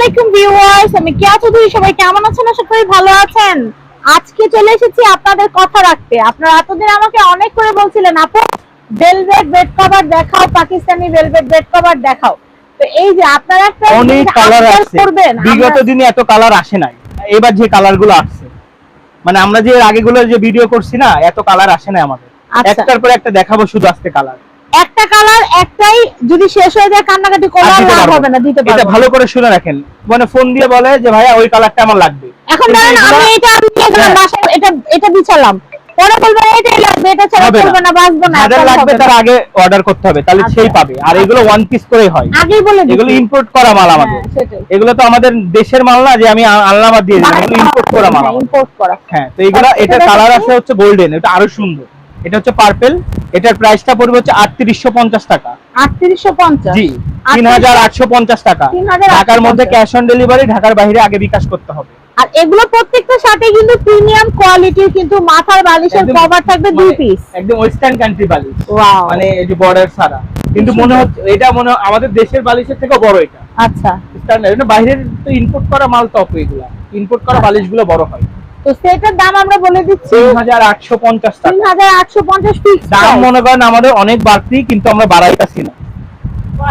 আলাইকুম ভিউয়ার্স আমি কেয়া চৌধুরী সবাই কেমন আছেন? আশা করি ভালো আছেন। আজকে চলে এসেছি আপনাদের কথা রাখতে। আপনারা এতদিন আমাকে অনেক করে বলছিলেন আপু ভেলভেট বেড কভার দেখাও পাকিস্তানি ভেলভেট বেড কভার দেখাও। তো এই যে আপনারা একটা অনেক কালার আসছে। বিগত দিনে এত কালার আসে নাই। এবার যে কালারগুলো আসছে। মানে আমরা যে আগেগুলো যে ভিডিও করছি না এত কালার আসে না আমাদের। আচ্ছা। একটার পর একটা দেখাবো শুধু আজকে কালার একটা কালার একটাই যদি শেষ হয়ে যায় কান্নাকাটি করলে লাভ হবে না দিতে এটা ভালো করে শুনে রাখেন। মানে ফোন দিয়ে বলে যে ভাইয়া ওই কালারটা আমার লাগবে। এখন ধরেন এগুলা- আমি এটা নিয়ে গেলাম হ্যাঁ। বাসায় এটা এটা বিছালাম। পরে বলবেন এটাই লাগবে এটা ছাড়া না। চলবে না বাঁচবো না যাদের লাগবে তার আগে অর্ডার করতে হবে তাহলে আচ্ছা। সেই পাবে। আর এগুলো ওয়ান পিস করেই হয়। আগেই বলে দিচ্ছি। এগুলো ইম্পোর্ট করা মাল আমাদের। হ্যাঁ, সেটাই। এগুলো তো আমাদের দেশের মাল না যে আমি আ- আনলাম আর দিয়ে দিলাম। এগুলো ইম্পোর্ট করা মাল ইম্পোর্ট করা। হ্যাঁ তো এইগুলো আচ্ছা, এটা এটা কালার আছে হচ্ছে গোল্ডেন এটা আরও সুন্দর। এটা হচ্ছে পার্পেল এটার প্রাইসটা পড়বে হচ্ছে আটত্রিশশো পঞ্চাশ টাকা। আটত্রিশশো পঞ্চাশ? জি তিন হাজার আটশো পঞ্চাশ টাকা। ঢাকার মধ্যে ক্যাশ অন ডেলিভারি ঢাকার বাইরে আগে বিকাশ করতে হবে। আর এগুলো প্রত্যেকটার সাথে কিন্তু প্রিমিয়াম কোয়ালিটির কিন্তু মাথার বালিশের কভার থাকবে দুই মানে পিস একদম ওয়েস্টার্ন কান্ট্রি বালিশ। ওয়াও মানে এই যে বর্ডার ছাড়া। কিন্তু মনে হচ্ছে এটা মনে হয় আমাদের দেশের বালিশের থেকে বড় এটা। আচ্ছা। স্ট্যান্ডার্ড বাইরের তো ইম্পোর্ট করা মাল টপ এগুলা। ইম্পোর্ট করা বালিশগুলো বড় হয়। তো সেটার দাম আমরা বলে দিচ্ছি তিন হাজার আটশো পঞ্চাশ তিন টাকা। হাজার আটশো দাম মনে করেন আমাদের অনেক বাড়তি কিন্তু আমরা বাড়াইতাছি না।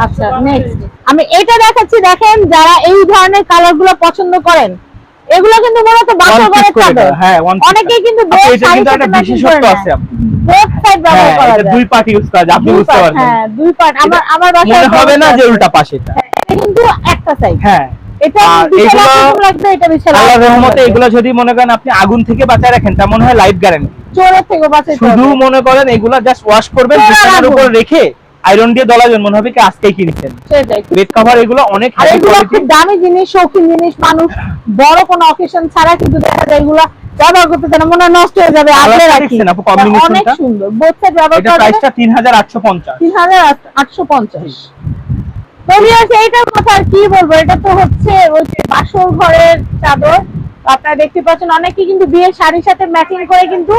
আচ্ছা নেক্সট আমি এটা দেখাচ্ছি দেখেন যারা এই ধরনের পছন্দ করেন এগুলো কিন্তু মূলত বাসা ঘরে করে হ্যাঁ, অনেকেই কিন্তু একটা বিশেষত্ব আছে। ব্যবহার হ্যাঁ করা যায়। দুই পার্টি ইউজ করা যায় আপনি বুঝতে পারবেন হ্যাঁ দুই পার্ট আমার আমার বাসায় হবে না যে উল্টা পাশে এটা। কিন্তু একটা সাইড হ্যাঁ। এটা আর বিশাল এগুলো যদি আগুন থেকে বাঁচায় রাখেন করেন এগুলো জাস্ট ওয়াশ করবেন রেখে আয়রন দিয়ে দলা মনে হবে কি আজকেই এগুলো অনেক দামি জিনিস শৌখিন জিনিস মানুষ বড় কোনো অকেশন ছাড়া কিন্তু দেখা যায় এগুলো করতে চান মনে নষ্ট হয়ে যাবে আগলে রাখি। অনেক সুন্দর বোথ সাইড ব্যবহার করা প্রাইসটা 3850 3850 এইটার কথা আর কি বলব? এটা তো হচ্ছে ওই যে বাসর ঘরের চাদর। আপনারা দেখতে পাচ্ছেন অনেকে কিন্তু বিয়ের শাড়ির সাথে ম্যাচিং করে কিন্তু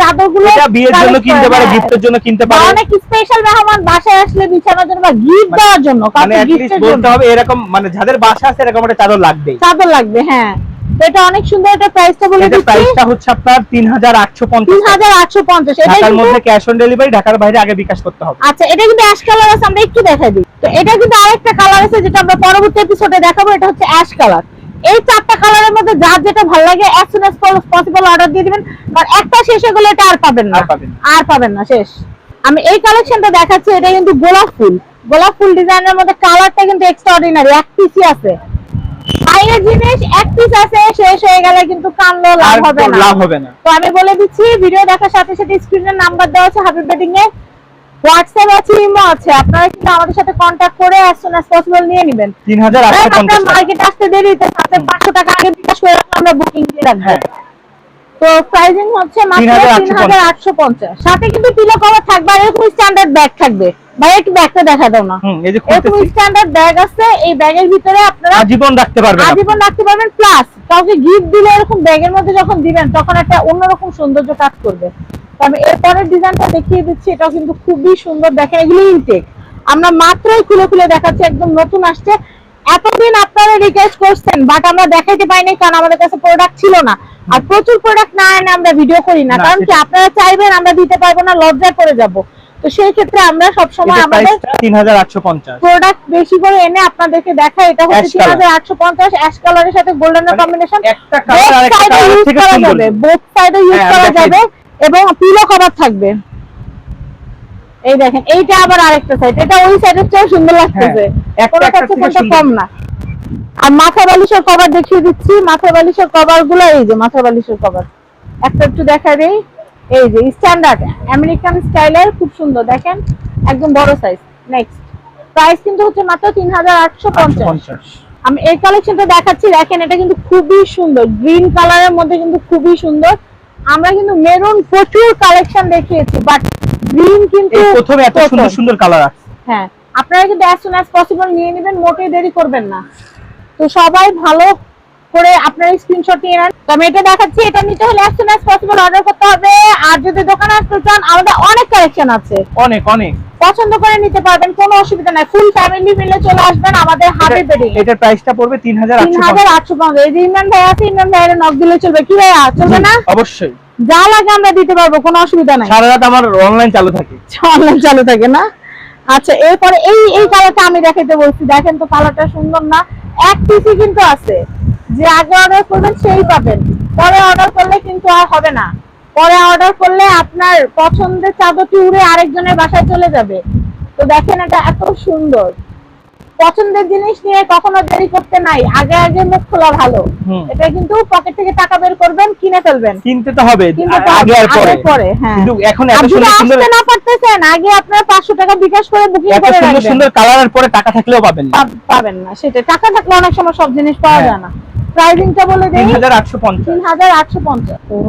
চাদরগুলো এটা বিয়ের জন্য কিনতে পারে। গিফটের জন্য কিনতে পারে। অনেক স্পেশাল মেহমান বাসায় আসলে বিছানার জন্য বা গিফট মানে- দেওয়ার জন্য মানে কাউকে অ্যাটলিস্ট বলতে হবে এরকম মানে যাদের বাসা আছে এরকম একটা চাদর লাগবে চাদর লাগবে হ্যাঁ। এটা অনেক সুন্দর একটা প্রাইসটা বলে এটা দিচ্ছি। প্রাইসটা হচ্ছে আপনার তিন হাজার আটশো তিন পঞ্চাশ হাজার আটশো পঞ্চাশ এটা ঢাকার মধ্যে ক্যাশ অন ডেলিভারি ঢাকার বাইরে আগে বিকাশ করতে হবে। আচ্ছা এটা কিন্তু অ্যাশ কালার আছে আমরা একটু দেখাই দিই। তো এটা কিন্তু আরেকটা কালার আছে যেটা আমরা পরবর্তী এপিসোডে দেখাবো এটা হচ্ছে অ্যাশ কালার এই চারটা কালারের মধ্যে যার যেটা ভালো লাগে as soon as possible order দিয়ে দিবেন। কারণ একটা শেষ হয়ে গেলে এটা আর পাবেন না। আর পাবেন না। আর পাবেন না শেষ। আমি এই কালেকশনটা দেখাচ্ছি এটা কিন্তু গোলাপ ফুল। গোলাপ ফুল ডিজাইনের মধ্যে কালারটা কিন্তু এক্সট্রা অর্ডিনারি এক পিসই আছে। বাইরের জিনিস এক পিস আছে শেষ হয়ে গেলে কিন্তু কানলো লাভ হবে না। লাভ হবে না। তো আমি বলে দিচ্ছি ভিডিও দেখার সাথে সাথে স্ক্রিনের নাম্বার দেওয়া আছে হাবিব বেডিং এ। হোয়াটসঅ্যাপ আছে ইমো আছে। আপনারা কিন্তু আমাদের সাথে কন্ট্যাক্ট করে as possible নিয়ে নেবেন। মার্কেট আসতে দেরিতে সাথে পাঁচশো টাকা আগে বিকাশ করে আমরা বুকিং দিয়ে রাখব। হ্যাঁ। তো প্রাইসিং হচ্ছে মাত্র 3,850 আটশো পঞ্চাশ। সাথে কিন্তু পিলো কভার থাকবে আর এরকম স্ট্যান্ডার্ড ব্যাগ থাকবে। ভাই একটু ব্যাগটা দেখা দাও না। হুম এই যে এরকম স্ট্যান্ডার্ড ব্যাগ আছে এই ব্যাগের ভিতরে আপনারা আজীবন রাখতে পারবেন। আজীবন রাখতে পারবেন প্লাস কাউকে গিফট দিলে এরকম ব্যাগের মধ্যে যখন দিবেন তখন একটা অন্যরকম সৌন্দর্য কাজ করবে। তো আমি এরপরের ডিজাইনটা দেখিয়ে দিচ্ছি এটাও কিন্তু খুবই সুন্দর। দেখেন এগুলো ইনটেক আমরা মাত্রই খুলে খুলে দেখাচ্ছি একদম নতুন আসছে। এতদিন আপনারা রিকোয়েস্ট করছেন বাট আমরা দেখাইতে পাইনি কারণ আমাদের কাছে প্রোডাক্ট ছিল না। আর প্রচুর প্রোডাক্ট না এনে আমরা ভিডিও করি না কারণ কি আপনারা চাইবেন আমরা দিতে পারব না লজ্জায় পড়ে যাব। তো সেই ক্ষেত্রে আমরা সবসময় এটা আমাদের প্রাইসটা তিন হাজার আটশো পঞ্চাশ। প্রোডাক্ট বেশি করে এনে আপনাদেরকে দেখা এটা হচ্ছে Ash তিন color। হাজার আটশো পঞ্চাশ অ্যাশ কালারের সাথে গোল্ডেনের মানে কম্বিনেশন একটা কালার আর একটা কালার থেকে সুন্দর। বোথ সাইডে ইউজ করা যাবে এবং পিলো কভার থাকবে। এই দেখেন এইটা আবার আরেকটা সাইড এটা ওই সাইডের চেয়েও সুন্দর লাগতেছে। হ্যাঁ, একটা। কম না। আর মাথা বালিশের কভার দেখিয়ে দিচ্ছি। মাথা বালিশের কভারগুলো এই যে মাথা বালিশের কভার একটা একটু দেখা দেই। এই যে স্ট্যান্ডার্ড আমেরিকান স্টাইলের খুব সুন্দর দেখেন? একদম বড় সাইজ নেক্সট প্রাইস কিন্তু হচ্ছে মাত্র তিন হাজার আটশো পঞ্চাশ। আমি এই কালেকশনটা দেখাচ্ছি। দেখেন এটা কিন্তু খুবই সুন্দর। গ্রিন কালারের মধ্যে কিন্তু খুবই সুন্দর। আমরা কিন্তু মেরুন প্রচুর কালেকশন দেখিয়েছি বাট গ্রিন কিন্তু প্রথমে এত সুন্দর সুন্দর কালার আছে। হ্যাঁ আপনারা কিন্তু অ্যাজ সুন অ্যাজ পসিবল নিয়ে নেবেন মোটেই দেরি করবেন না। তো সবাই ভালো করে আপনার স্ক্রিনশট নিয়ে নেন। তো আমি এটা দেখাচ্ছি এটা নিতে হলে as soon as possible order করতে হবে। আর যদি দোকানে আসতে চান আমাদের অনেক কালেকশন আছে। অনেক অনেক। পছন্দ করে নিতে পারবেন কোনো অসুবিধা নাই। ফুল ফ্যামিলি মিলে চলে আসবেন আমাদের হাতে বেডিং এটার প্রাইসটা পড়বে তিন হাজার তিন আটশো পঞ্চাশ। এই যে ইমরান ভাই আছে ইমরান ভাইয়ের নক দিলে চলবে। কি ভাইয়া চলবে না? অবশ্যই। যা লাগে আমরা দিতে পারব কোনো অসুবিধা নাই। সারা রাত আমার অনলাইন চালু থাকে। অনলাইন চালু থাকে না? আচ্ছা এরপরে এই এই কালারটা আমি দেখাইতে বলছি। দেখেন তো কালারটা সুন্দর না? এক পিসই কিন্তু আছে। যে আগে অর্ডার করবেন, সেই পাবেন। পরে অর্ডার করলে কিন্তু আর হবে না। পরে অর্ডার করলে আপনার পছন্দের চাদরটি উড়ে আরেকজনের বাসায় চলে যাবে। তো দেখেন এটা এত সুন্দর। পছন্দের জিনিস নিয়ে কখনো দেরি করতে নাই। আগে আগে মুখ খোলা ভালো। এটা কিন্তু পকেট থেকে টাকা বের করবেন কিনে ফেলবেন। কিনতে তো হবে আগে আর পরে। হ্যাঁ। কিন্তু এখন এত সুন্দর সুন্দর না পারতেছেন আগে আপনার পাঁচশো টাকা বিকাশ করে বুকিং করে রাখবেন। সুন্দর কালারের পরে টাকা থাকলেও পাবেন না। পাবেন না সেটা টাকা থাকলে অনেক সময় সব জিনিস পাওয়া হ্যাঁ। যায় না। প্রাইসিংটা বলে দেই।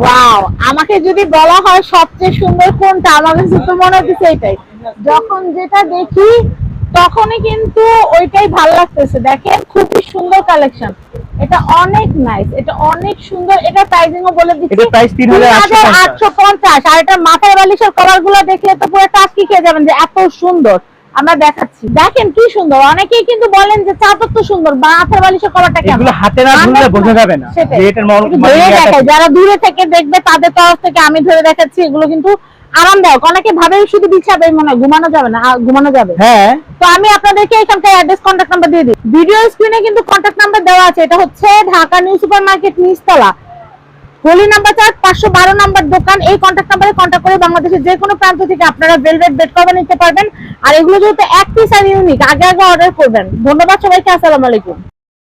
ওয়াও আমাকে যদি বলা হয় সবচেয়ে সুন্দর কোনটা আমার কাছে তো মনে হচ্ছে এটাই যখন যেটা দেখি তখনই কিন্তু ওইটাই ভালো লাগতেছে। দেখেন খুবই সুন্দর কালেকশন এটা অনেক নাইস এটা অনেক সুন্দর। এটা প্রাইসিংও বলে দিচ্ছি এটার price 3850 আর এটা মাথার বালিশের কলারগুলো দেখলে তো পুরো টাস্কি খেয়ে যাবেন যে এত সুন্দর। আমরা দেখাচ্ছি। দেখেন কি সুন্দর। অনেকেই কিন্তু বলেন যে চাদর তো সুন্দর বা মাথার বালিশের কলারটা কেমন? এগুলো হাতে না ধরলে বোঝা যাবে না। যে এটার মল- মানে যারা দূরে থেকে দেখবে তাদের তরফ থেকে আমি ধরে দেখাচ্ছি এগুলো কিন্তু আরামদায়ক। অনেকে ভাবে শুধু বিছাবে মনে ঘুমানো যাবে না ঘুমানো যাবে। হ্যাঁ। তো আমি আপনাদেরকে এখানকার অ্যাড্রেস কন্ট্যাক্ট নাম্বার দিয়ে দিই। ভিডিও স্ক্রিনে কিন্তু কন্ট্যাক্ট নাম্বার দেওয়া আছে। এটা হচ্ছে ঢাকা নিউ সুপার মার্কেট নিচতলা। হোলি নাম্বার চার পাঁচশো বারো নাম্বার দোকান। এই কন্ট্যাক্ট নাম্বারে কন্ট্যাক্ট করে বাংলাদেশের যে কোনো প্রান্ত থেকে আপনারা ভেলভেট বেড কভার নিতে পারবেন। আর এগুলো যেহেতু এক পিস আর ইউনিক আগে আগে অর্ডার করবেন। ধন্যবাদ সবাইকে আসসালামু আলাইকুম।